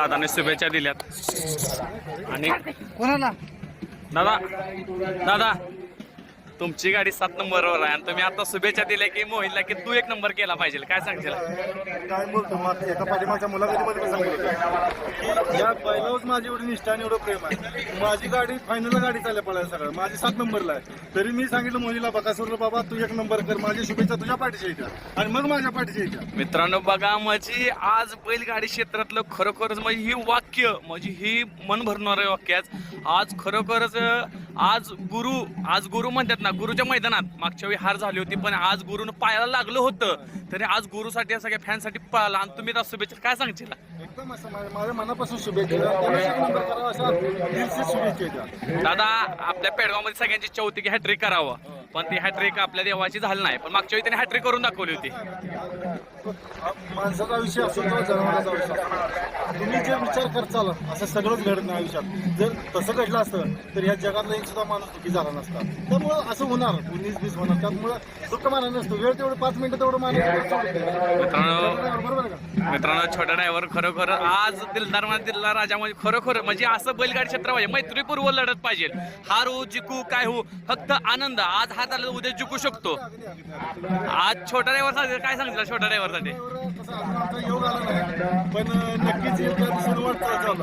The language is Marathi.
दादाने शुभेच्छा दिल्यात. आणि दादा दादा. तुमची गाडी सात नंबरवर आहे. आणि तुम्ही आता शुभेच्छा दिल्या की मोहितला की तू एक नंबर केला पाहिजे. काय सांगशील? काय बोलतो? मग एका पाठीमागच्या मुलाखतीमध्ये पण सांगितलं या बैलावरच माझी एवढी निष्ठा आणि एवढं प्रेम आहे. माझी गाडी फायनल गाडी चालल्या पळायला सगळं. माझी सात नंबरला आहे. तरी मी सांगितलं मोहिला बकासूरला बाबा तू एक नंबर कर. माझी शुभेच्छा तुझ्या पाठीशी येत्या आणि मग माझ्या पाठीशी येत्या मित्रांनो बघा म्हणजे आज बैलगाडी क्षेत्रातलं खरोखरच म्हणजे ही वाक्य म्हणजे ही मन भरणार वाक्याच आज खरोखरच आज गुरु आज गुरु म्हणतात ना गुरुच्या मैदानात मागच्या वेळी हार झाली होती पण आज गुरुनं पायाला लागलं होतं. तरी आज गुरुसाठी या सगळ्या फॅनसाठी पळाला आणि तुम्ही त्या शुभेच्छा काय सांगशील? एकदम असं माझ्या माझ्या मनापासून शुभेच्छा शुभेच्छा दादा आपल्या पेडगावमध्ये सगळ्यांची चौथी हॅट्रिक करावं. पण ती हॅट्रिक आपल्या देवाची झाली नाही. पण मागच्या वेळी त्याने हॅट्रिक करून दाखवली होती. माणसाचा आयुष्य असो. विचार करत चाल असं सगळंच घडत नाही आयुष्यात. जर तसं घडलं असतं तर या जगातला एक सुद्धा माणूस दुःखी झाला नसता. त्यामुळं असं होणार उन्नीस बीस होणार. त्यामुळं दुःख मानायला नसतं. वेळ तेवढं पाच मिनिटं तेवढं मित्रांनो मानायचं बरोबर का? मित्रांनो छोटा ड्रायव्हर खरोखर आज दिलदारमध्ये दिलदार राजा म्हणजे खरोखर म्हणजे असं बैलगाडी क्षेत्र पाहिजे मैत्रीपूर्व लढत पाहिजे. हार हो जिकू काय हो फक्त आनंद. आज हात आला उद्या जिंकू शकतो. आज छोटा ड्रायव्हर काय सांगितलं? छोटा ड्रायव्हरसाठी. योग आला पण नक्कीच येईल सुरुवात झालं.